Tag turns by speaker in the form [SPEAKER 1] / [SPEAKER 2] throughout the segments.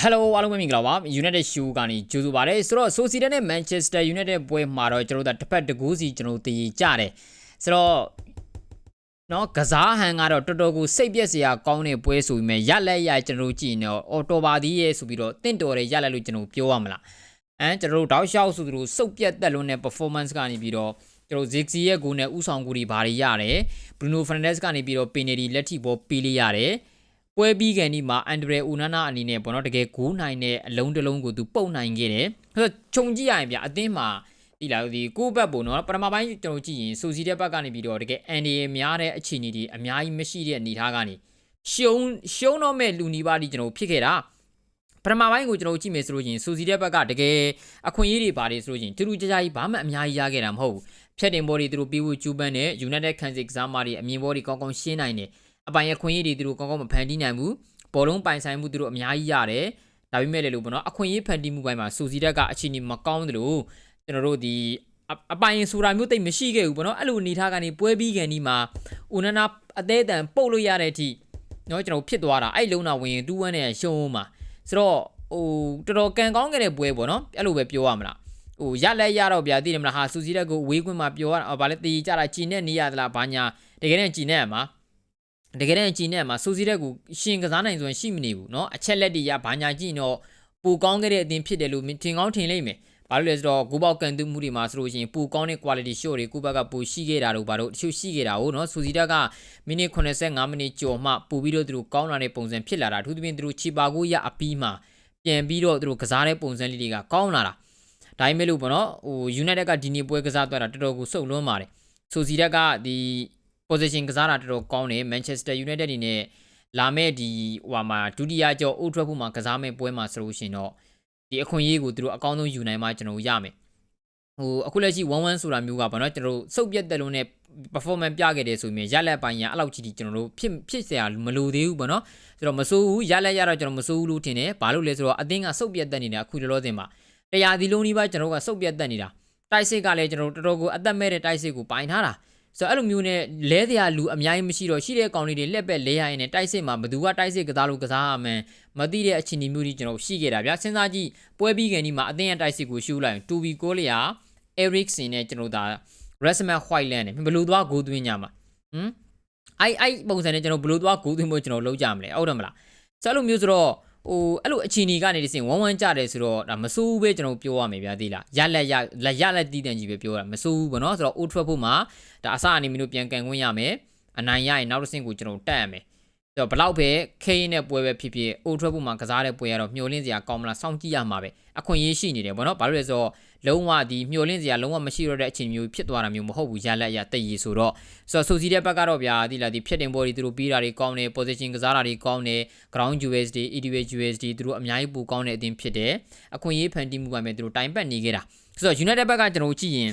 [SPEAKER 1] Hello အားလုံးပဲမင်္ဂလာပါ United Show ကနေကြိုဆိုပါရစေဆိုတော့ Sociedad နဲ့ Manchester United ပွဲမှာတော့ကျွန်တော်တို့တစ်ဖက်တစ်ကူးစီကျွန်တော်တို့တည်ကြတယ်ဆိုတော့နော်ကစားဟန်ကတော့တော်တော်ကိုစိတ်ပြက်စရာကောင်းတဲ့ပွဲဆိုပေမဲ့ရက်လက်ရကျွန်တော်တို့ကြည့်နေတော့အော်တော်ပါသေးရဲ့ဆိုပြီးတော့တင့်တော်တယ်ရက်လက်လို့ကျွန်တော်ပြောရမလားအဲကျွန်တော်တို့တောက်လျှောက်ဆိုသူတို့စုပ်ပြက်တက်လွန်းတဲ့ performance ကနေပြီးတော့ကျွန်တော် Ziggy ရဲ့ဂိုးနဲ့ဥဆောင်ကူတွေဘာတွေရတယ် Bruno Fernandes ကနေပြီးတော့ penalty လက်ထိပေါ်ပေးလိုက်ရတယ် ပွဲပြီးကန်ဒီမှာအန်ဒရဲဦးနာနာအနေနဲ့ပေါ့နော်တကယ်ဂိုးနိုင်တဲ့အလုံးတစ်လုံးကိုသူပုတ်နိုင်ခဲ့တယ်။ဆိုတော့ခြုံကြည့်ရရင်ဗျအသင်းမှာဒီလာဒီကိုဘက်ပေါ့နော်ပထမပိုင်းကျွန်တော်ကြည့်ရင်စူစီတဲ့ဘက်ကနေပြီးတော့တကယ်အန်ဒီရဲများတဲ့အခြေအနေတွေအများကြီးမရှိတဲ့အနေအထားကနေရှုံးရှုံးတော့မဲ့လူနီးပါးဒီကျွန်တော်ဖြစ်ခဲ့တာပထမပိုင်းကိုကျွန်တော်ကြည့်မယ်ဆိုလို့ရှိရင်စူစီတဲ့ဘက်ကတကယ်အခွင့်အရေးတွေပါတယ်ဆိုလို့ရှိရင်တူတူကြကြကြီးဘာမှအများကြီးရခဲ့တာမဟုတ်ဘူးဖြတ်တင်ဘော်တွေသူတို့ပြီးဖို့ကျူးပန်းနဲ့ United ခံစစ်ကစားမတွေအမြင်ဘော်တွေကောင်းကောင်းရှင်းနိုင်တယ် အပိုင်ရခွင့်ရည်တွေသူတို့ကောင်းကောင်းမဖန်တီးနိုင်ဘူးဘောလုံးပိုင်ဆိုင်မှုသူတို့အများကြီးရတယ်ဒါပေမဲ့လည်းလို့ပေါ့နော်အခွင့်အရေးဖန်တီးမှုပိုင်းမှာစူစီတက်ကအခြေအနေမကောင်းသလိုကျွန်တော်တို့ဒီအပိုင်ဆိုတာမျိုးတိတ်မရှိခဲ့ဘူးပေါ့နော်အဲ့လိုအနေထားကနေပွဲပြီးကန်ဒီမှာဦးနနာအသေးအတန်ပုတ်လို့ရတဲ့အထိနော်ကျွန်တော်ဖြစ်သွားတာအဲ့လုံးတော့ဝင်တူးဝမ်းနဲ့ရှုံးမှာဆိုတော့ဟိုတော်တော်ကန်ကောင်းခဲ့တဲ့ပွဲပေါ့နော်အဲ့လိုပဲပြောရမလားဟိုရလက်ရတော့ဗျာသိတယ်မလားဟာစူစီတက်ကိုဝေးခွင့်မှာပြောရတာဗာလဲတီးကြတာကြည်နဲ့နေရသလားဘာညာတကယ်နဲ့ကြည်နဲ့မှာ တကယ်နဲ့ကြည်နဲ့မှာစူစီတက်ကိုရှင်ကစားနိုင်ဆိုရင်ရှိမနေဘူးเนาะအချက်လက်တွေရဘာညာကြည့်တော့ပူကောင်းခဲ့တဲ့အတင်းဖြစ်တယ်လို့ထင်ကောင်းထင်လိမ့်မယ်ဘာလို့လဲဆိုတော့ဂိုးပေါက်ကန်တူးမှုတွေမှာဆိုလို့ရှိရင်ပူကောင်းတဲ့ quality shot တွေကိုဘက်ကပူရှိခဲ့တာတို့ဘာလို့တချို့ရှိခဲ့တာဟုတ်เนาะစူစီတက်ကမိနစ်85မိနစ်ကျော်မှပူပြီးတော့သူတို့ကောင်းလာတဲ့ပုံစံဖြစ်လာတာအထူးသဖြင့်သူတို့ချီပါကိုရအပီးမှာပြန်ပြီးတော့သူတို့ကစားတဲ့ပုံစံလေးတွေကကောင်းလာတာဒါပေမဲ့လို့ပေါ့နော်ဟို United ကဒီနေ့ပွဲကစားသွားတာတော်တော်ကိုစုံလွန်းပါတယ်ဆိုစီတက်ကဒီ position ကစားတာတော်တော်ကောင်းတယ် Manchester United အနေနဲ့လာမဲ့ဒီဟိုမှာဒုတိယကျော် Old Trafford မှာကစားမဲ့ပွဲမှာဆိုလို့ရှိရင်တော့ဒီအခွင့်အရေးကိုသူတို့အကောင်းဆုံးယူနိုင်မှကျွန်တော်ရမယ်ဟိုအခုလက်ရှိ1-1ဆိုတာမျိုးကဘာနော်ကျွန်တော်တို့စုပ်ပြတ်တက်လုံးနဲ့ performance ပြခဲ့တယ်ဆိုရင်ရလက်ပိုင်းရအဲ့လောက်ကြီးကျွန်တော်တို့ဖြစ်ဖြစ်เสียမလိုသေးဘူးပေါ့နော်ဆိုတော့မစိုးဘူးရလက်ရတော့ကျွန်တော်မစိုးဘူးလို့ထင်တယ်ဘာလို့လဲဆိုတော့အသင်းကစုပ်ပြတ်တက်နေတာအခုတလောစင်မှာတရားဒီလုံးဒီပါကျွန်တော်တို့ကစုပ်ပြတ်တက်နေတာတိုက်စစ်ကလည်းကျွန်တော်တို့တော်တော်ကိုအသက်မဲ့တဲ့တိုက်စစ်ကိုပိုင်ထားတာ ဆိုတော့အဲ့လိုမျိုးနဲ့လဲတရားလူအများကြီးမရှိတော့ရှိတဲ့ကောင်လေးတွေလက်ပက်လဲရရင်တိုက်စစ်မှာဘသူကတိုက်စစ်ကစားလို့ကစားရမှန်းမသိတဲ့အခြေအနေမျိုးကြီးကျွန်တော်ရှိခဲ့တာဗျာစဉ်းစားကြည့်ပွဲပြီးခင်ဒီမှာအသင်းရဲ့တိုက်စစ်ကိုရှူလိုက်တူဘီကိုလျာ Eriksen နဲ့ကျွန်တော်ဒါ Rasmus Hojlund နဲ့ဘယ်လိုသွားဂိုးသွင်းကြမှာဟမ်အဲ့အဲ့ပုံစံနဲ့ကျွန်တော်ဘယ်လိုသွားဂိုးသွင်းဖို့ကျွန်တော်လုပ်ကြမလဲဟုတ်တယ်မလားဆိုအဲ့လိုမျိုးဆိုတော့ ဟိုအဲ့လိုအခြေအနေကနေဒီစင်ဝမ်းဝမ်းကြတယ်ဆိုတော့ဒါမစိုးဘူးပဲကျွန်တော်ပြောရမယ်ဗျာသိလားရလက်ရလက်ရလက်တီးတန်ကြီးပဲပြောတာမစိုးဘူးပေါ့နော်ဆိုတော့ Old Trafford မှာဒါအစအနေမီတို့ပြန်ကန်ခွင့်ရမယ်အနိုင်ရရင်နောက်တစ်ဆင့်ကိုကျွန်တော်တက်ရမယ်ဆိုတော့ဘလောက်ပဲခိန်းနဲ့ပွဲပဲဖြစ်ဖြစ် Old Trafford မှာကစားတဲ့ပွဲကတော့မျောလင့်စရာကောင်းမလားစောင့်ကြည့်ရမှာပဲ အခွင့်အရေးရှိနေတယ်ပေါ့နော်ဘာလို့လဲဆိုတော့လုံးဝဒီမျောလင့်စရာလုံးဝမရှိတော့တဲ့အချိန်မျိုးဖြစ်သွားတာမျိုးမဟုတ်ဘူးရလက်ရတည်ရဆိုတော့ဆိုတော့ဆိုစီတဲ့ဘက်ကတော့ဗျာဒီလာဒီဖြတ်တင်ဘော်တွေသူတို့ပြီးတာတွေကောင်းတယ် position ကစားတာတွေကောင်းတယ် ground USD EDW USD သူတို့အများကြီးပိုကောင်းတဲ့အတင်းဖြစ်တယ်အခွင့်အရေးဖန်တီးမှုပိုင်းပဲသူတို့တိုင်ပတ်နေခဲ့တာဆိုတော့ United ဘက်ကကျွန်တော်ကြည့်ရင်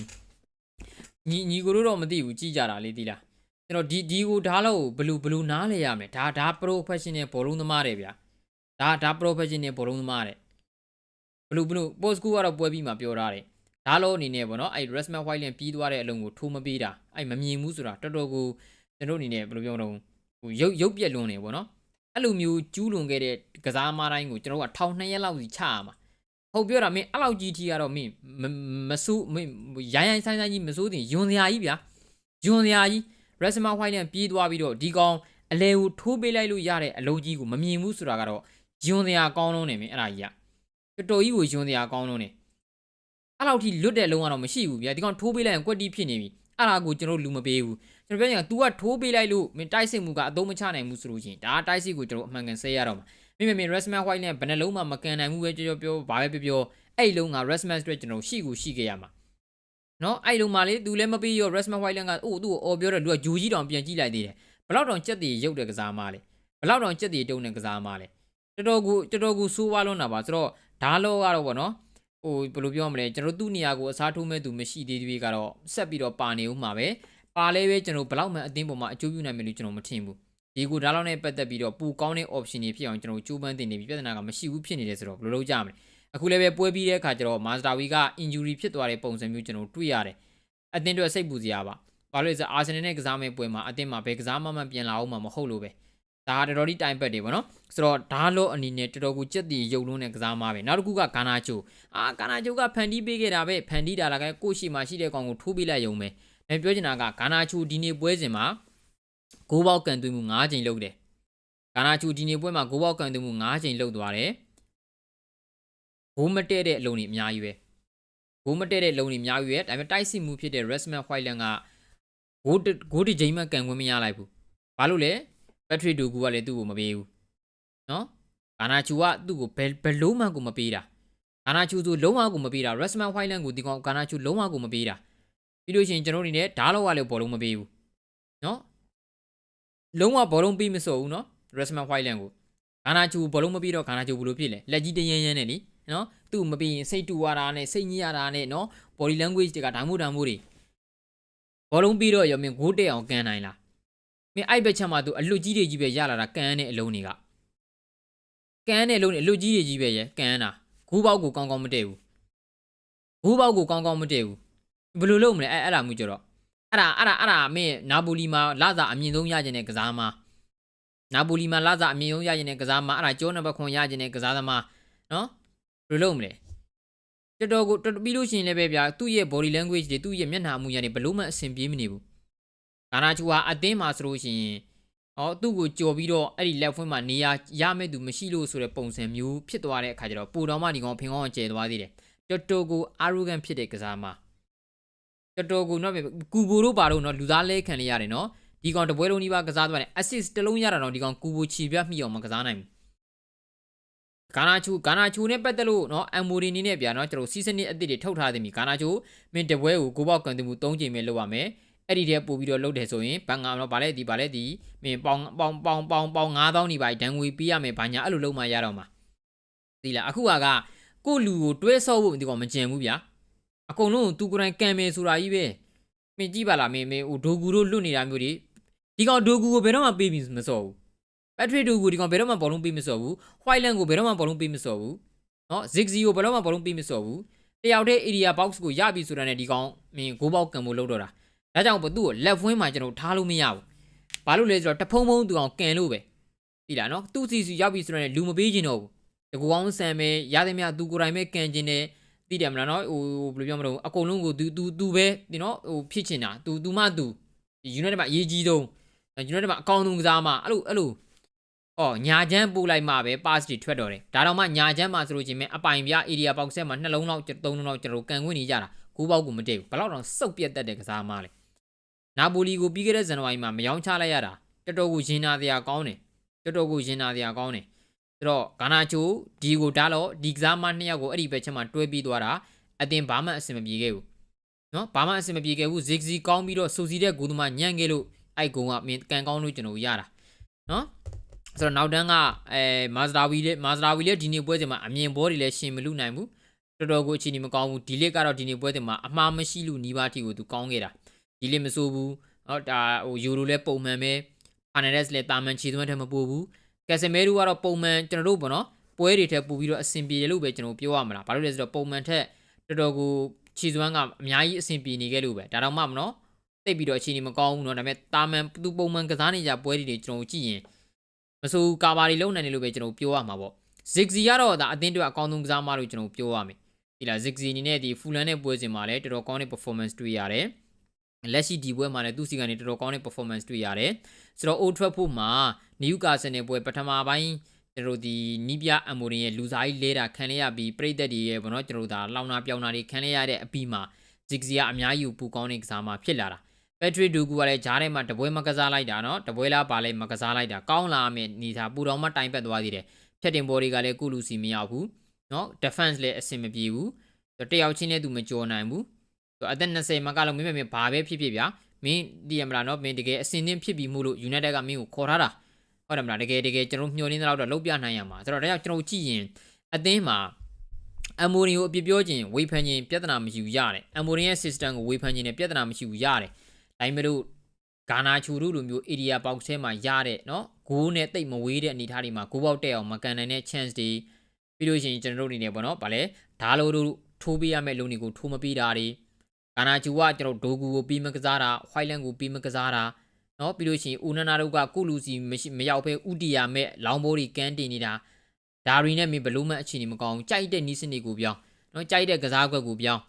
[SPEAKER 1] ညီညီကိုတို့တော့မသိဘူးကြည့်ကြတာလေဒီလားကျွန်တော်ဒီဒီကိုဓာတ်လို့ဘလူးဘလူးနားလေရမယ်ဒါဒါ professional ဘောလုံးသမားတွေဗျာဒါဒါ professional ဘောလုံးသမားတွေ ဘလူးဘလူး post school ကတော့ပွဲပြီးမှပြောထားတယ်ဒါလို့အနေနဲ့ပေါ့နော်အဲ့ Rasmus Hojlund ပြီးသွားတဲ့အလုံးကိုထိုးမပေးတာအဲ့မမြင်ဘူးဆိုတာတော်တော်ကိုကျွန်တော်အနေနဲ့ဘယ်လိုပြောမလဲဟိုရုပ်ရုပ်ပြက်လွန်းနေပေါ့နော်အဲ့လိုမျိုးကျူးလွန်ခဲ့တဲ့ကစားမတိုင်းကိုကျွန်တော်ကထောင်2ရက်လောက်စီချရမှာဟုတ်ပြောတာမင်းအဲ့လောက်ကြီးထီကတော့မင်းမစိုးမင်းရိုင်းရိုင်းဆိုင်ဆိုင်ကြီးမစိုးတင်ယွန်စရာကြီးဗျာယွန်စရာကြီး Rasmus Hojlund ပြေးသွားပြီးတော့ဒီကောင်အလဲကိုထိုးပေးလိုက်လို့ရတဲ့အလုံးကြီးကိုမမြင်ဘူးဆိုတာကတော့ယွန်စရာကောင်းလုံးနေမင်းအဲ့ဒါကြီးက တော်တော်ကြီးကိုယွန်စရာကောင်းလုံးနေအဲ့လောက်ထိလွတ်တဲ့လုံးကတော့မရှိဘူးဗျာဒီကောင်ထိုးပေးလိုက်ရင်ကွက်တီးဖြစ်နေပြီအဲ့ဒါကိုကျွန်တော်လူမပေးဘူးကျွန်တော်ပြောရင် तू ကထိုးပေးလိုက်လို့မင်းတိုက်စစ်မှုကအသုံးမချနိုင်ဘူးဆိုလို့ရှိရင်ဒါတိုက်စစ်ကိုကျွန်တော်အမှန်ကန်ဆဲရတော့မှာမိမမင်း Rasmus White နဲ့ဘယ်နှလုံးမှမကန်နိုင်ဘူးပဲပြောပြောဘာပဲပြောပြောအဲ့လုံးက Rasmus အတွက်ကျွန်တော်ရှိကိုရှိခဲ့ရမှာနော်အဲ့လုံးမှလေ तू လည်းမပေးရော Rasmus White ကအို့သူ့ကိုအော်ပြောတော့သူကဂျူကြီးတောင်ပြန်ကြည့်လိုက်သေးတယ်ဘလောက်တောင်ကြက်တည်ရုပ်တဲ့ကစားမလဲဘလောက်တောင်ကြက်တည်တုံတဲ့ကစားမလဲတော်တော်ကိုတော်တော်ကိုစိုးဝါလွန်းတာပါဆိုတော့ ဓာလောကတော့ဗောနော်ဟိုဘယ်လိုပြောမလဲကျွန်တော်သူ့နေရာကိုအစားထိုးမဲ့သူမရှိသေးသေးကတော့ဆက်ပြီးတော့ပါနေဦးမှာပဲပါလဲပဲကျွန်တော်ဘလောက်မှအသင်းပေါ်မှာအကျိုးပြုနိုင်မယ်လို့ကျွန်တော်မထင်ဘူးဒီကိုဒါလောက်နဲ့ပတ်သက်ပြီးတော့ပူကောင်းတဲ့ option တွေဖြစ်အောင်ကျွန်တော်ကြိုးပမ်းတင်နေပြီပြဿနာကမရှိဘူးဖြစ်နေတယ်ဆိုတော့ဘယ်လိုလုပ်ကြမလဲအခုလည်းပဲပွဲပြီးတဲ့အခါကျတော့ Master Wii က injury ဖြစ်သွားတဲ့ပုံစံမျိုးကျွန်တော်တွေ့ရတယ်အသင်းအတွက်စိတ်ပူစရာပါဘာလို့လဲဆိုတော့ Arsenal နဲ့ကစားမဲ့ပွဲမှာအသင်းမှာဘယ်ကစားမှမပြန်လာအောင်မှမဟုတ်လို့ပဲ ဒါကတော်တော်လေးတိုင်ပတ်တယ်ဗောနော်ဆိုတော့ဒါလောအနေနဲ့တော်တော်ကိုကြက်တီရုပ်လုံးနဲ့ကစားမားပဲနောက်တစ်ခုကဂါနာချိုအာဂါနာချိုကဖန်တီးပေးခဲ့တာပဲဖန်တီးတာလားကဲကိုရှိမှရှိတဲ့ကောင်ကိုထိုးပေးလိုက်ရုံပဲဒါပြောချင်တာကဂါနာချိုဒီနေ့ပွဲစဉ်မှာဂိုးပေါက်ကန်သွင်းမှု9ချိန်လုပ်တယ်ဂါနာချိုဒီနေ့ပွဲမှာဂိုးပေါက်ကန်သွင်းမှု9ချိန်လုပ်သွားတယ်ဂိုးမတည့်တဲ့အလုံးကြီးအများကြီးပဲဂိုးမတည့်တဲ့လုံးကြီးအများကြီးပဲဒါပေမဲ့တိုက်စစ်မှုဖြစ်တဲ့ Resman Whiteland ကဂိုးဂိုးဒီချိန်မှကန်ခွင့်မရလိုက်ဘူးဘာလို့လဲ ဘက်ထရီဒူကူကလည်းသူ့ကိုမပေးဘူးနော်ဂါနာချူကသူ့ကိုဘယ်ဘယ်လုံးမှကိုမပေးတာဂါနာချူဆိုလုံးဝကိုမပေးတာ Resman Whiteland ကိုဒီကောင်ဂါနာချူလုံးဝကိုမပေးတာပြီးလို့ရှိရင်ကျွန်တော်တို့အနေနဲ့ဓာတ်လောက်ကလည်းဘောလုံးမပေးဘူးနော်လုံးဝဘောလုံးပေးမစိုးဘူးနော် Resman Whiteland ကိုဂါနာချူဘောလုံးမပေးတော့ဂါနာချူဘယ်လိုဖြစ်လဲလက်ကြီးတရမ်းရမ်းနဲ့လीနော်သူ့မပေးရင်စိတ်တူရတာနဲ့စိတ်ညစ်ရတာနဲ့နော် body language တွေကဓာတ်မှုဓာတ်မှုတွေဘောလုံးပြီးတော့ရောမင်းဂိုးတက်အောင်ကန်နိုင်လား မင်းအဲ့ဘက်ချက်မှာသူအလွတ်ကြီးတွေကြီးပဲရလာတာကန်တဲ့အလုံးတွေကကန်တဲ့လုံးနဲ့အလွတ်ကြီးတွေကြီးပဲရယ်ကန်တာဂူးပေါက်ကိုကောင်းကောင်းမတည့်ဘူးဂူးပေါက်ကိုကောင်းကောင်းမတည့်ဘူးဘယ်လိုလုပ်မလဲအဲ့အဲ့ဒါမျိုးကြတော့အဲ့ဒါအဲ့ဒါအဲ့ဒါမင်းနာပိုလီမှာလာစာအမြင့်ဆုံးရကျင်တဲ့ကစားမနာပိုလီမှာလာစာအမြင့်ဆုံးရကျင်တဲ့ကစားမအဲ့ဒါကျောနံပါတ်ခွန်ရကျင်တဲ့ကစားသမားနော်ဘယ်လိုလုပ်မလဲတော်တော်ကိုတော်တော်ပြီးလို့ရှိရင်လည်းပဲဗျာသူ့ရဲ့ body language တွေသူ့ရဲ့မျက်နှာမူရတွေဘလို့မှအဆင်ပြေမနေဘူး ဂါနာချူဟာအသင်းမှာဆိုလို့ရှိရင်ဟောသူ့ကိုကြော်ပြီးတော့အဲ့ဒီလက်ဖွင့်မှာနေရာရမဲ့သူမရှိလို့ဆိုတဲ့ပုံစံမျိုးဖြစ်သွားတဲ့အခါကျတော့ပူတော်မှဒီကောင်ဖင်ကောင်းကိုကျဲသွားသေးတယ်တော်တော်ကို arrogant ဖြစ်တဲ့ကစားမတော်တော်ကိုတော့ကူဘိုတို့ပါတော့နော်လူသားလဲခံလိုက်ရတယ်နော်ဒီကောင်တပွဲလုံးဒီပါကစားသွားတယ် assist တစ်လုံးရတာတော့ဒီကောင်ကူဘိုချီပြမိအောင်မကစားနိုင်ဘူးဂါနာချူဂါနာချူနဲ့ပတ်သက်လို့နော်အမ်မိုရီနီနဲ့ဗျာနော်ကျွန်တော်စီးစနစ်အသစ်တွေထုတ်ထားသည်မီဂါနာချူမင်းတပွဲကိုကိုပေါက်ကန်တမှု၃ချိန်ပဲလုပ်ရမယ် အဲ့ဒီတည်းပို့ပြီးတော့လုပ်တယ်ဆိုရင်ဘန်ကတော့ဗာလဲဒီဗာလဲဒီမင်းပေါင်ပေါင်ပေါင်ပေါင်ပေါင်9000နေပါဒဏ်ငွေပေးရမယ်ဘာညာအဲ့လိုလုပ်မှရတော့မှာဒီလားအခုကကိုလူကိုတွဲဆော့ဖို့ဒီကောင်မကြင်ဘူးဗျာအကုန်လုံးသူကိုယ်တိုင်ကံမယ်ဆိုတာကြီးပဲမင်းကြည့်ပါလားမင်းမင်းဟိုဒိုဂူတို့လွတ်နေတာမျိုးတွေဒီကောင်ဒိုဂူကိုဘယ်တော့မှပေးပြီးမစော့ဘူးဘက်ထရီဒိုဂူဒီကောင်ဘယ်တော့မှဘောလုံးပေးမစော့ဘူးဟွိုက်လန်ကိုဘယ်တော့မှဘောလုံးပေးမစော့ဘူးနော်ဇစ်ဇီကိုဘယ်တော့မှဘောလုံးပေးမစော့ဘူးတယောက်တည်း area box ကိုရပြီဆိုတာနဲ့ဒီကောင်မင်းဂိုးပေါက်ကံဖို့လုပ်တော့တာ ဒါကြောင့်ဘသူ့ကိုလက်ဖွင်းမှာကျွန်တော်ထားလို့မရဘူးဘာလို့လဲဆိုတော့တဖုံဖုံသူအောင်ကန်လို့ပဲပြီလားနော်သူ့စီစီရောက်ပြီဆိုတော့လူမပေးချင်တော့ဘူးတကူအောင်ဆန်ပဲရသည်မြသူကိုယ်တိုင်ပဲကန်ကျင်တယ်သိတယ်မလားနော်ဟိုဘယ်လိုပြောမလို့အကုန်လုံးကို तू तू तू ပဲဒီနော်ဟိုဖြစ်ချင်တာ तू तू မှ तू United မှာအရေးကြီးဆုံး United မှာအကောင်းဆုံးကစားမှအဲ့လိုအဲ့လိုအော်ညာချမ်းပို့လိုက်မှပဲ pass တွေထွက်တော့တယ်ဒါတော့မှညာချမ်းမှာဆိုလို့ချင်းမအပိုင်ပြ area box ဆက်မှာနှလုံးလောက်သုံးလုံးလောက်ကျွန်တော်ကန်ခွင့်နေကြတာဂိုးပေါက်ကိုမတည့်ဘူးဘယ်တော့တော့စုပ်ပြတ်တတ်တဲ့ကစားမှလဲ နာပိုလီကိုပြီးခဲ့တဲ့ဇန်နဝါရီမှာမယောင်းချလိုက်ရတာတော်တော်ကိုရင်နာစရာကောင်းတယ်တော်တော်ကိုရင်နာစရာကောင်းတယ်ဆိုတော့ဂါနာချိုဒီကိုဒါတော့ဒီကစားမနှစ်ယောက်ကိုအဲ့ဒီဘက်ချက်မှာတွဲပြီးသွားတာအတင်ဘာမှအဆင်မပြေခဲ့ဘူးနော်ဘာမှအဆင်မပြေခဲ့ဘူးဇစ်ဇီကောင်းပြီးတော့စူစီတဲ့ဂိုးသမားညံ့ခဲ့လို့အဲ့ကုံကမင်းကန်ကောင်းလို့ကျွန်တော်ရတာနော်ဆိုတော့နောက်တန်းကအဲမာဇဒါဝီလေမာဇဒါဝီလေဒီနေ့ပွဲစဉ်မှာအမြင်ဘောတွေလည်းရှင်မလူနိုင်ဘူးတော်တော်ကိုအခြေအနေမကောင်းဘူးဒီလစ်ကတော့ဒီနေ့ပွဲစဉ်မှာအမှားမရှိလို့နီးပါးတီကိုသူကောင်းခဲ့တာ ဒီလစ်မဆိုးဘူးဟောဒါဟိုယူရိုလည်းပုံမှန်ပဲအာနယ်ဒက်လည်းတာမန်ခြေသွင်းထက်မပို့ဘူးကက်ဆမဲရူကတော့ပုံမှန်ကျွန်တော်တို့ပေါ့နော်ပွဲတွေထက်ပိုပြီးတော့အဆင်ပြေတယ်လို့ပဲကျွန်တော်ပြောရမှာလားဘာလို့လဲဆိုတော့ပုံမှန်ထက်တော်တော်ကိုခြေသွမ်းကအများကြီးအဆင်ပြေနေခဲ့လို့ပဲဒါတော့မှမနော်တိတ်ပြီးတော့အခြေအနေမကောင်းဘူးเนาะဒါပေမဲ့တာမန်သူပုံမှန်ကစားနေကြပွဲတွေကျွန်တော်ကြည့်ရင်မဆိုးကာဘာတွေလုံးနိုင်တယ်လို့ပဲကျွန်တော်ပြောရမှာပေါ့ဇစ်ဇီကတော့ဒါအသင်းတွေအကောင်းဆုံးကစားမလို့ကျွန်တော်ပြောရမယ်ဒီလားဇစ်ဇီအနေနဲ့ဒီဖူလန်နဲ့ပွဲစဉ်မှာလည်းတော်တော်ကောင်းတဲ့ performance တွေ့ရတယ် လက်ရှိဒီပွဲမှာလည်းသူ့စီကနေတော်တော်ကောင်းတဲ့ performance တွေ့ရတယ်ဆိုတော့ Old Trafford မှာ Newcastle နဲ့ပွဲပထမပိုင်းကျွန်တော်ဒီနီးပြအမိုရင်ရဲ့လူစားကြီးလဲတာခံရရပြီးပြိသက်တွေရဲ့ဘောနော်ကျွန်တော်ဒါလောင်နာပြောင်နာတွေခံရရတဲ့အပြီးမှာဇစ်ဇီကအများကြီးပူကောင်းတဲ့ကစားမှဖြစ်လာတာဘက်ထရီဒူကူကလည်းဂျားထဲမှာတပွဲမကစားလိုက်တာနော်တပွဲလားပါလဲမကစားလိုက်တာကောင်းလာမယ်နေသားပူတော်မှတိုင်ပတ်သွားသေးတယ်ဖြတ်တင်ဘော်တွေကလည်းကုလူစီမရောက်ဘူးနော် defense လည်းအဆင်မပြေဘူးတယောက်ချင်းနဲ့သူမကြော်နိုင်ဘူး အသက်20မကလုံးမင်းမင်းဘာပဲဖြစ်ဖြစ်ဗျာမင်းဒီရမလားနော်မင်းတကယ်အစင်သင်းဖြစ်ပြီးမှုလို့ United ကမင်းကိုခေါ်ထားတာဟုတ်တယ်မလားတကယ်တကယ်ကျွန်တော်မျှော်နေတဲ့လောက်တော့လုံးပြနိုင်ရမှာဆိုတော့ဒါကြောင့်ကျွန်တော်ကြည့်ရင်အသင်းမှာအမိုရီကိုအပြစ်ပြောခြင်းဝေဖန်ခြင်းပြဿနာမရှိဘူးရတယ်အမိုရီရဲ့ system ကိုဝေဖန်ခြင်းနဲ့ပြဿနာမရှိဘူးရတယ်ဒါပေမဲ့လို့ဂါနာချူတို့လိုမျိုး area box ထဲမှာရတဲ့เนาะဂိုးနဲ့တိတ်မဝေးတဲ့အနေအထားတွေမှာဂိုးပေါက်တက်အောင်မကန်နိုင်တဲ့ chance တွေပြီးလို့ရှိရင်ကျွန်တော်တို့အနေနဲ့ပေါ့နော်ဗာလဲဓာလိုတို့ထိုးပေးရမယ့်လုံတွေကိုထိုးမပေးတာတွေ ဂါနာချူကကျွန်တော်ဒိုဂူကိုပြီးမကစားတာဟွိုက်လန်ကိုပြီးမကစားတာနော်ပြီးလို့ရှိရင်ဦးနန္ဒတို့ကကုလူစီမရှိမရောက်ဖဲဥတီယာမဲ့လောင်ဘိုးတွေကန်းတင်နေတာဒါရီနဲ့မင်းဘလို့မှအခြေအနေမကောင်းဘူးကြိုက်တဲ့နီးစနစ်ကိုပြောင်းနော်ကြိုက်တဲ့ကစားကွက်ကိုပြောင်း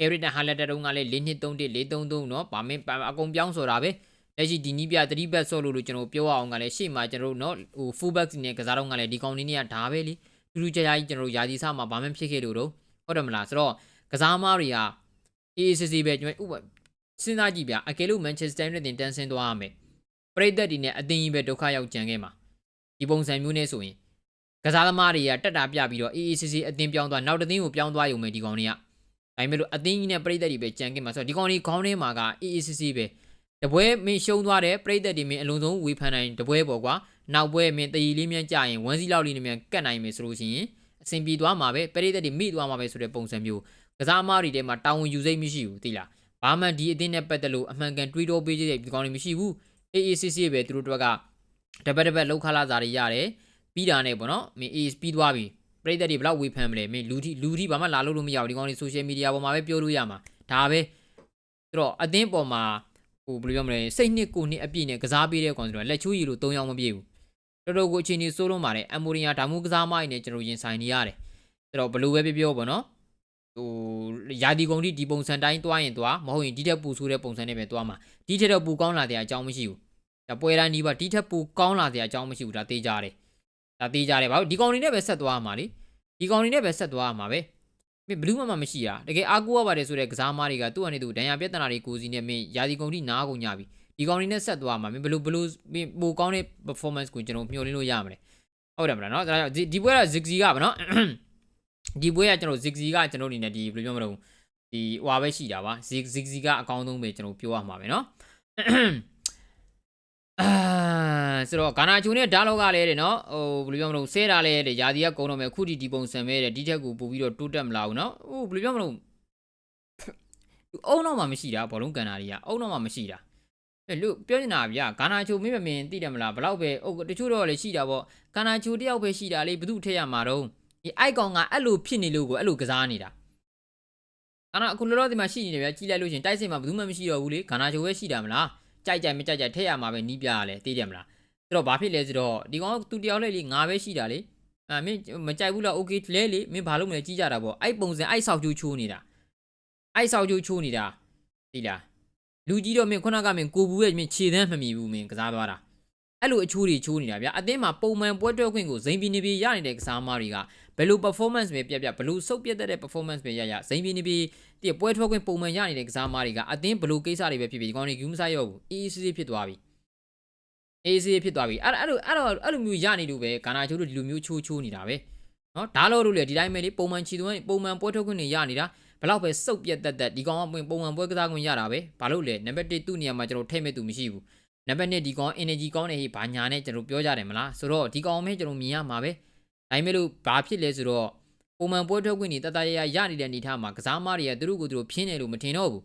[SPEAKER 1] Eric နဲ့ Haaland တုန်းကလည်း၄နှစ်3တစ်4 3 3နော်ဗာမင်းအကုန်ပြောင်းဆိုတာပဲလက်ရှိဒီနီးပြ3ဘက်ဆော့လို့လို့ကျွန်တော်ပြောအောင်ကလည်းရှေ့မှာကျွန်တော်တို့နော်ဟို full back နဲ့ကစားတော့ကလည်းဒီကောင်လေးတွေကဒါပဲလေတူတူကြကြကြီးကျွန်တော်တို့ယာဒီဆာမှာဗာမင်းဖြစ်ခဲ့လို့တော့ဟုတ်တယ်မလားဆိုတော့ကစားမားတွေ က AACC ပဲကျွန်တော်ဥပစဉ်းစားကြည့်ဗျအကယ်လို့ Manchester United တင်တန်းဆင်းသွားရမယ်ပရိသတ်ဒီနဲ့အသင်းကြီးပဲဒုက္ခရောက်ကြံခဲ့မှာဒီပုံစံမျိုးနဲ့ဆိုရင်ကစားသမားတွေကတက်တာပြပြီးတော့ AACC အသင်းပြောင်းသွားနောက်တစ်သင်းကိုပြောင်းသွားရုံပဲဒီကောင်တွေကဒါပေမဲ့လို့အသင်းကြီးနဲ့ပရိသတ်တွေပဲကြံခဲ့မှာဆိုတော့ဒီကောင်တွေခေါင်းထဲမှာက AACC ပဲတပွဲမင်းရှုံးသွားတယ်ပရိသတ်တွေမင်းအလုံးစုံဝေဖန်နိုင်တပွဲပေါ့ကွာနောက်ပွဲမင်းတရီလေးမြန်ကြရင်ဝန်းစီလောက်လေးနဲ့မြန်ကတ်နိုင်မယ်ဆိုလို့ရှိရင်အဆင်ပြေသွားမှာပဲပရိသတ်တွေမိသွားမှာပဲဆိုတဲ့ပုံစံမျိုး ကစားသမားတွေထဲမှာတာဝန်ယူစိတ်မရှိဘူးသိလားဘာမှဒီအသင်းနဲ့ပတ်သက်လို့အမှန်ကန်တွေးတောပေးကြတဲ့ဒီကောင်တွေမရှိဘူး AACC ပဲသူတို့တို့ကတပတ်တပတ်လောက်ခလာစားတွေရတယ်ပြီးတာနဲ့ပေါ့နော်မင်း AAC ပြီးသွားပြီပရိသတ်တွေဘယ်လောက်ဝေဖန်မလဲမင်းလူတီလူတီဘာမှလာလို့လို့မရဘူးဒီကောင်တွေ social media ပေါ်မှာပဲပြောလို့ရမှာဒါပဲဆိုတော့အသင်းပေါ်မှာဟိုဘယ်လိုပြောမလဲစိတ်နှစ်ကိုနှစ်အပြည့်နဲ့ကစားပေးတဲ့ကောင်ဆိုတော့လက်ချိုးရည်လို့၃ယောက်မပြည့်ဘူးတော်တော်ကိုအချိန်ကြီးစိုးလုံးပါတယ်အမိုရီယာဒါမှုကစားမကြီးနဲ့ကျွန်တော်ရင်ဆိုင်နေရတယ်ဆိုတော့ဘယ်လိုပဲပြောပြောပေါ့နော် ဟိုယာဒီကုန်တိဒီပုံစံတိုင်းတွားရင်တွားမဟုတ်ရင်ဒီထက်ပူဆိုးတဲ့ပုံစံနဲ့ပဲတွားမှာဒီထက်တော့ပူကောင်းလာတဲ့အကြောင်းမရှိဘူးဒါပွဲတိုင်းဒီပါဒီထက်ပူကောင်းလာတဲ့အကြောင်းမရှိဘူးဒါသေးကြတယ်ဒါသေးကြတယ်ဘာလို့ဒီကောင်တွေနဲ့ပဲဆက်သွားရမှာလေဒီကောင်တွေနဲ့ပဲဆက်သွားရမှာပဲမင်းဘလူးမမမရှိတာတကယ်အားကိုးရပါတယ်ဆိုတဲ့ကစားမားတွေကသူ့အနေနဲ့သူဒဏ်ရာပြဿနာတွေကိုစီနဲ့မင်းယာဒီကုန်တိနားကုန်ကြပြီဒီကောင်တွေနဲ့ဆက်သွားမှာမင်းဘလူးဘလူးမင်းပိုကောင်းတဲ့ performance ကိုကျွန်တော်မျှော်လင့်လို့ရမှာလေဟုတ်တယ်မလားနော်ဒါကြောင့်ဒီဒီပွဲက zigzag ကပါနော် ဒီပွဲကကျွန်တော် zigzag ကကျွန်တော်အနေနဲ့ဒီဘယ်လိုပြောမလို့ဒီဟွာပဲရှိတာပါ zig zigzag ကအကောင်းဆုံးပဲကျွန်တော်ပြောရမှာပဲเนาะအာဆိုတော့ဂါနာချူနဲ့ဓာတ်လောက်ကလည်းတဲ့เนาะဟိုဘယ်လိုပြောမလို့ဆဲတာလဲတဲ့ယာဒီကကုန်းတော့မယ်ခုဒီဒီပုံစံပဲတဲ့ဒီထက်ကိုပို့ပြီးတော့တိုးတက်မလာဘူးเนาะဟိုဘယ်လိုပြောမလို့အုံတော့မှမရှိတာဘောလုံးကန်တာတွေကအုံတော့မှမရှိတာအဲလူပြောနေတာဗျာဂါနာချူမင်းမမင်းသိတယ်မလားဘလောက်ပဲဟိုတချို့တော့လည်းရှိတာပေါ့ဂါနာချူတယောက်ပဲရှိတာလေဘသူထည့်ရမှာတော့ ဒီ icon ကအဲ့လိုဖြစ်နေလို့ကိုအဲ့လိုကစားနေတာအဲ့တော့အခုလောလောဆယ်မှာရှိနေတယ်ဗျာကြည့်လိုက်လို့ရှင်တိုက်စစ်မှာဘယ်သူမှမရှိတော့ဘူးလေခန္ဓာချိုပဲရှိတာမလားကြိုက်ကြိုက်မကြိုက်ကြိုက်ထည့်ရမှာပဲနီးပြရလဲသိတယ်မလားအဲ့တော့ဘာဖြစ်လဲဆိုတော့ဒီကောင်ကသူတယောက်လေးလေးငါပဲရှိတာလေအာမင်းမကြိုက်ဘူးလား okay လဲလေမင်းဘာလို့မလဲကြည့်ကြတာပေါ့အဲ့ပုံစံအဲ့ဆောက်ကျိုးချိုးနေတာအဲ့ဆောက်ကျိုးချိုးနေတာသိလားလူကြီးတော့မင်းခုနကမင်းကိုဘူးရဲ့မင်းခြေတန်းမမီဘူးမင်းကစားသွားတာ အဲ့လိုအချိုးတွေချိုးနေတာဗျာအသင်းမှာပုံမှန်ပွဲတွဲခွင့်ကိုဇိမ်ပီနေပီရနေတဲ့ကစားသမားတွေကဘယ်လို performance ပဲပြပြဘယ်လိုစုပ်ပြတ်တဲ့ performance ပဲရရဇိမ်ပီနေပီတည့်ပွဲထွက်ခွင့်ပုံမှန်ရနေတဲ့ကစားသမားတွေကအသင်းဘယ်လိုကိစ္စတွေပဲဖြစ်ဖြစ်ဒီကောင်တွေယူမဆိုင်ရောဘူးအေးအေးဆေးဆေးဖြစ်သွားပြီအေးအေးဆေးဆေးဖြစ်သွားပြီအဲ့အဲ့လိုအဲ့လိုအဲ့လိုမျိုးရနေလို့ပဲဂါနာချိုးတို့ဒီလိုမျိုးချိုးချိုးနေတာပဲနော်ဒါလို့တို့လေဒီတိုင်းပဲလေပုံမှန်ချီသွင်းပုံမှန်ပွဲထွက်ခွင့်တွေရနေတာဘလောက်ပဲစုပ်ပြတ်တက်တက်ဒီကောင်ကပုံမှန်ပွဲကစားခွင့်ရတာပဲဘာလို့လဲနံပါတ်1သူ့နေရာမှာကျွန်တော်ထိတ်မဲ့သူမရှိဘူး နံပါတ်2ဒီကောင် energy ကောင်းနေဟိဘာညာနဲ့ကျွန်တော်ပြောကြတယ်မလားဆိုတော့ဒီကောင်မဲကျွန်တော်မြင်ရမှာပဲဒါပေမဲ့လို့ဘာဖြစ်လဲဆိုတော့ပုံမှန်ပွဲထုတ်ခွင့်တွေတတရရရနေတဲ့အနေထားမှာကစားမတွေကသူတို့ကိုသူတို့ဖြင်းတယ်လို့မထင်တော့ဘူး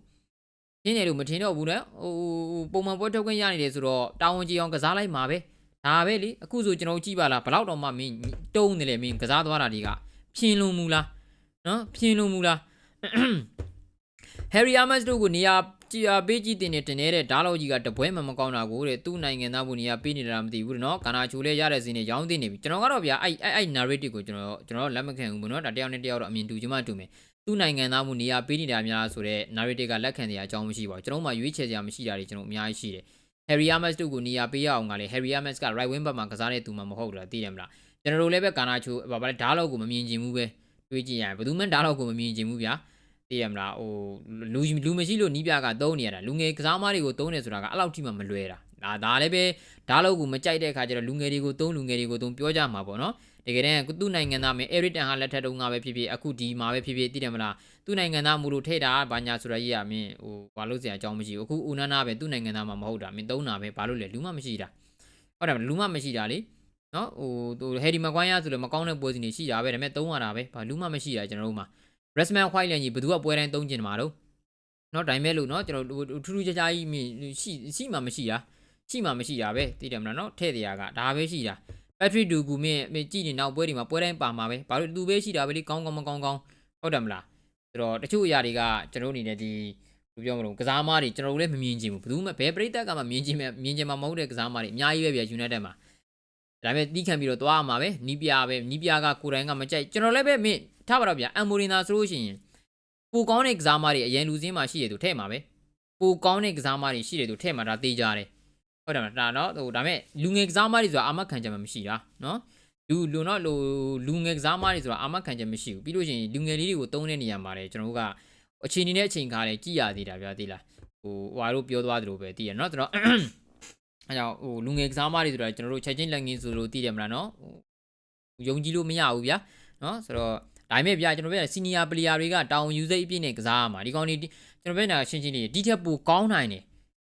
[SPEAKER 1] ဖြင်းတယ်လို့မထင်တော့ဘူးနော်ဟိုပုံမှန်ပွဲထုတ်ခွင့်ရနေတယ်ဆိုတော့တာဝန်ကြီးအောင်ကစားလိုက်မှာပဲဒါပဲလေအခုဆိုကျွန်တော်ကြည့်ပါလားဘလောက်တော့မှမင်းတုံးနေလေမင်းကစားသွားတာတွေကဖြင်းလုံးမူလားနော်ဖြင်းလုံးမူလား Harry Amos တို့ကိုနေရာ ကြည်အားပေးကြည့်တင်နေတင်နေတဲ့ဓာတ်လောက်ကြီးကတပွဲမှမကောင်းတာကိုတဲ့သူ့နိုင်ငံသားဘူးနေရာပေးနေတာမသိဘူးနော်ကာနာချိုလဲရတဲ့စီနဲ့ရောင်းသိနေပြီကျွန်တော်ကတော့ဗျာအဲ့အဲ့အဲ့ narrative ကိုကျွန်တော်ကျွန်တော်လက်မခံဘူးနော်ဒါတယောက်နဲ့တယောက်တော့အမြင်တူချင်မှတူမယ်သူ့နိုင်ငံသားမှုနေရာပေးနေတာများဆိုတော့ narrative ကလက်ခံတဲ့အကြောင်းမရှိပါဘူးကျွန်တော်မှရွေးချယ်စရာမရှိတာတွေကျွန်တော်အများကြီးရှိတယ် Harry Amos တို့ကိုနေရာပေးရအောင်ကလေ Harry Amos က right wing ဘက်မှာကစားတဲ့သူမှမဟုတ်တာသိရမလားကျွန်တော်တို့လည်းပဲကာနာချိုဘာလဲဓာတ်လောက်ကိုမမြင်ချင်ဘူးပဲတွေးကြည့်ရရင်ဘယ်သူမှဓာတ်လောက်ကိုမမြင်ချင်ဘူးဗျာ သိရမလားဟိုလူလူမရှိလို့နီးပြကသုံးနေရတာလူငယ်ကစားသမားတွေကိုသုံးနေဆိုတာကအဲ့လောက်ထိမှမလွယ်တာဒါဒါလည်းပဲဓာတ်လောက်ကိုမကြိုက်တဲ့အခါကျတော့လူငယ်တွေကိုသုံးလူငယ်တွေကိုသုံးပြောကြမှာပေါ့နော်တကယ်တမ်းသူ့နိုင်ငံသားမင်းအေရစ်တန်ဟာလက်ထက်တုန်းကပဲဖြစ်ဖြစ်အခုဒီမှာပဲဖြစ်ဖြစ်သိတယ်မလားသူ့နိုင်ငံသားမူလို့ထဲ့တာဘာညာဆိုတာကြီးကမင်းဟိုဘာလို့စရာအကြောင်းမရှိဘူးအခုဦးနာနာပဲသူ့နိုင်ငံသားမှမဟုတ်တာမင်းသုံးတာပဲဘာလို့လဲလူမှမရှိတာဟုတ်တယ်လူမှမရှိတာလေနော်ဟိုဟိုဟယ်ဒီမကွိုင်းရဆိုလည်းမကောင်းတဲ့ပွဲစဉ်တွေရှိတာပဲဒါပေမဲ့သုံးရတာပဲဘာလူမှမရှိတာကျွန်တော်တို့မှာ Resman White လည်းကြီးဘယ်သူကပွဲတိုင်းသုံးကျင်မှာတော့เนาะဒါပေမဲ့လို့เนาะကျွန်တော်ထူးထူးခြားခြားကြီးရှိရှိမှမရှိတာရှိမှမရှိတာပဲသိတယ်မလားเนาะထဲ့တရားကဒါပဲရှိတာ Patrick Dugu မင်းကြည့်နေနောက်ပွဲတွေမှာပွဲတိုင်းပါမှာပဲဘာလို့သူပဲရှိတာပဲလေကောင်းကောင်းမကောင်းကောင်းဟုတ်တယ်မလားဆိုတော့တချို့အရာတွေကကျွန်တော်အနေနဲ့ဒီ ဘယ်လိုပြောမလို့ကစားမားတွေကျွန်တော်တို့လည်းမမြင်ချင်ဘူးဘယ်သူမှဘယ်ပရိသတ်ကမှမြင်ချင်မဲ့မြင်ချင်မှာမဟုတ်တဲ့ကစားမားတွေအများကြီးပဲဗျ United မှာဒါပေမဲ့တီးခံပြီးတော့သွားရမှာပဲနီးပြပဲနီးပြကကိုယ်တိုင်ကမကြိုက်ကျွန်တော်လည်းပဲမင်း ထားပါတော့ဗျအမ်မိုရီနာဆိုလို့ရှိရင်ပူကောင်းတဲ့ကစားမားတွေအရင်လူစင်းမှာရှိရသူထဲ့မှာပဲပူကောင်းတဲ့ကစားမားတွေရှိတယ်သူထဲ့မှာဒါတေးကြတယ်ဟုတ်တယ်မလားဒါနော်ဟိုဒါပေမဲ့လူငယ်ကစားမားတွေဆိုတာအာမခံချက်မှမရှိတာနော်လူလူတော့လူလူငယ်ကစားမားတွေဆိုတာအာမခံချက်မရှိဘူးပြီးလို့ရှိရင်လူငယ်လေးတွေကိုတုံးတဲ့နေရာမှာလေကျွန်တော်တို့ကအချိန်နေတဲ့အချိန်ခါလေကြည်ရသေးတာဗျာသိလားဟိုဟွာတို့ပြောသွားသလိုပဲသိရနော်ကျွန်တော်အဲကြောင့်ဟိုလူငယ်ကစားမားတွေဆိုတာကျွန်တော်တို့ချက်ချင်းလက်ငင်းဆိုလို့သိတယ်မလားနော်ဟိုယုံကြည်လို့မရဘူးဗျာနော်ဆိုတော့ ဒါပေမဲ့ဗျာကျွန်တော်ပြောစီနီယာပလီယာတွေကတောင်ယူစိတ်အပြည့်နဲ့ကစားရမှာဒီကောင်တွေကျွန်တော်ပြောနေတာရှင်းရှင်းလေးဒီထက်ပိုကောင်းနိုင်တယ်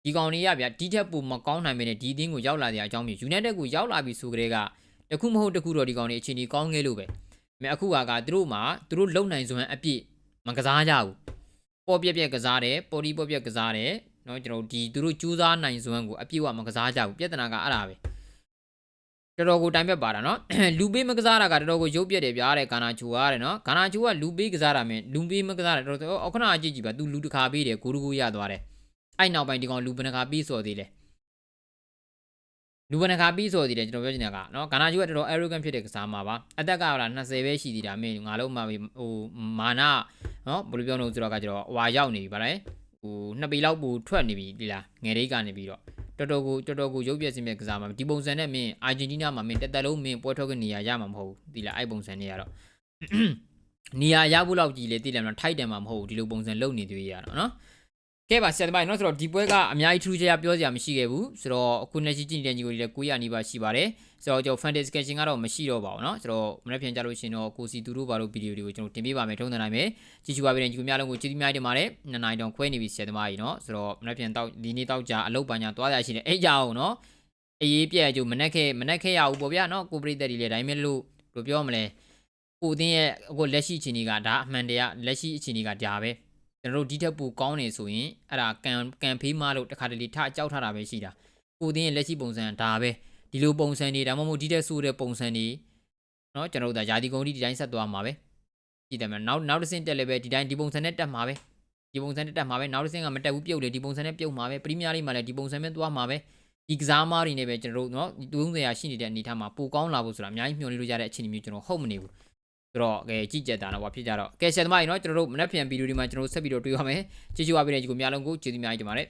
[SPEAKER 1] ဒီကောင်တွေကဗျာဒီထက်ပိုမကောင်းနိုင်မင်းနဲ့ဒီအသင်းကိုရောက်လာတဲ့အကြောင်းမျိုး United ကိုရောက်လာပြီဆိုကြတဲ့က တခုမဟုတ်တခုတော့ဒီကောင်တွေအချိန်ကြီးကောင်းခဲ့လို့ပဲ။ဒါပေမဲ့အခုကကသူတို့မှာသူတို့လုံနိုင်စွမ်းအပြည့်မကစားကြဘူး။ပေါ်ပြက်ပြက်ကစားတယ်ပေါ်ဒီပေါ်ပြက်ကစားတယ်เนาะကျွန်တော်ဒီသူတို့ကြိုးစားနိုင်စွမ်းကိုအပြည့်အဝမကစားကြဘူး။ပြဿနာကအဲ့ဒါပဲ။ တော်တော်ကိုတိုင်ပြက်ပါတာနော်လူပေးမကစားတာကတော်တော်ကိုရုပ်ပြက်တယ်ဗျာတဲ့ကာနာချူကတဲ့နော်ကာနာချူကလူပေးကစားတာမင်းလူပေးမကစားတာတော်တော်အခဏအကြည့်ကြည့်ပါ तू လူတစ်ခါပေးတယ်ဂိုးတကူရသွားတယ်အဲ့နောက်ပိုင်းဒီကောင်လူဘယ်နှခါပေးစော်သေးလဲလူဘယ်နှခါပေးစော်သေးလဲကျွန်တော်ပြောချင်တာကနော်ကာနာချူကတော်တော် arrogant ဖြစ်တဲ့ကစားမှာပါအသက်ကဟလာ20ပဲရှိသေးတာမင်းငါလုံးမဟိုမာနာနော်ဘယ်လိုပြောလို့ဆိုတော့ကကျွန်တော်ဟွာရောက်နေပြီဗါတယ်ဟိုနှစ်ပေလောက်ပူထွက်နေပြီဒီလားငယ်လေးကနေပြီးတော့ တော်တော်ကိုတော်တော်ကိုရုပ်ပြက်စင်းမြက်ကစားမှာဒီပုံစံနဲ့မင်းအာဂျင်တီးနားမှာမင်းတက်တက်လုံးမင်းပွဲထွက်ကနေရရမှာမဟုတ်ဘူးဒီလားအဲ့ပုံစံနေရတော့နေရာရဖို့လောက်ကြီးလေတည်တယ်မလားထိုက်တယ်မှာမဟုတ်ဘူးဒီလိုပုံစံလုပ်နေသေးရတော့နော် ကဲပါဆရာသမားနော်ဆိုတော့ဒီပွဲကအများကြီးထူးခြားပြောစရာမရှိခဲ့ဘူးဆိုတော့အခုလက်ရှိကြည့်နေတဲ့ညီကိုတွေလည်း900နီးပါးရှိပါတယ်ဆိုတော့ကျွန်တော် fan discussion ကတော့မရှိတော့ပါဘူးเนาะဆိုတော့မနေ့ပြန်ကြလို့ရှိရင်တော့ကိုစီသူတို့ဘာလို့ဗီဒီယိုတွေကိုကျွန်တော်တင်ပေးပါမယ်ထုံးစံနိုင်မယ်ကြည့်ချူပါပြီတဲ့ညီကိုများလုံးကိုကျေးဇူးများတင်ပါတယ်နှစ်နိုင်တောင်ခွဲနေပြီဆရာသမားကြီးเนาะဆိုတော့မနေ့ပြန်တော့ဒီနေ့တော့ကြာအလုပ်ပညာသွားရရှိတယ်အဲ့ကြောင်เนาะအေးပြည့်အကျိုးမနေ့ခဲမနေ့ခဲရအောင်ပေါ့ဗျာเนาะကိုပရိသတ်တွေလည်းဒါပေမဲ့လို့ဘယ်လိုပြောမလဲကိုအတင်းရဲ့အခုလက်ရှိအချိန်ကြီးကဒါအမှန်တရားလက်ရှိအချိန်ကြီးကဒါပဲ ကျွန်တော်တို့ဒီထက်ပိုကောင်းနေဆိုရင်အဲ့ဒါကံကံဖေးမလို့တခါတလေထအကြောက်ထားတာပဲရှိတာကိုသိရင်လက်ရှိပုံစံဒါပဲဒီလိုပုံစံတွေဒါမှမဟုတ်ဒီထက်ဆိုးတဲ့ပုံစံတွေเนาะကျွန်တော်တို့ဒါယာတီကုန်းဒီတိုင်းဆက်သွားမှာပဲကြည့်တယ်မလားနောက်နောက်တစ်ဆင့်တက်လည်းပဲဒီတိုင်းဒီပုံစံနဲ့တက်မှာပဲဒီပုံစံနဲ့တက်မှာပဲနောက်တစ်ဆင့်ကမတက်ဘူးပြုတ်လေဒီပုံစံနဲ့ပြုတ်မှာပဲပရီးမီးယားလိမှာလည်းဒီပုံစံနဲ့သွားမှာပဲဒီကစားမားတွေနဲ့ပဲကျွန်တော်တို့เนาะ300ရာရှိနေတဲ့အနေအထားမှာပိုကောင်းလာဖို့ဆိုတာအများကြီးမျှော်လင့်လို့ရတဲ့အခြေအနေမျိုးကျွန်တော်ဟုတ်မနေဘူး ဆိုတော့ကဲကြည့်ကြတာတော့ဘာဖြစ်ကြတော့ကဲဆရာသမားရေနော်ကျွန်တော်တို့မနက်ဖြန်ဗီဒီယိုဒီမှာကျွန်တော်တို့ဆက်ပြီးတော့တွေ့ရမယ်ကျေးဇူးပါပြည်တဲ့ကြီးကိုများလုံးကိုကျေးဇူးများကြီးတင်ပါတယ်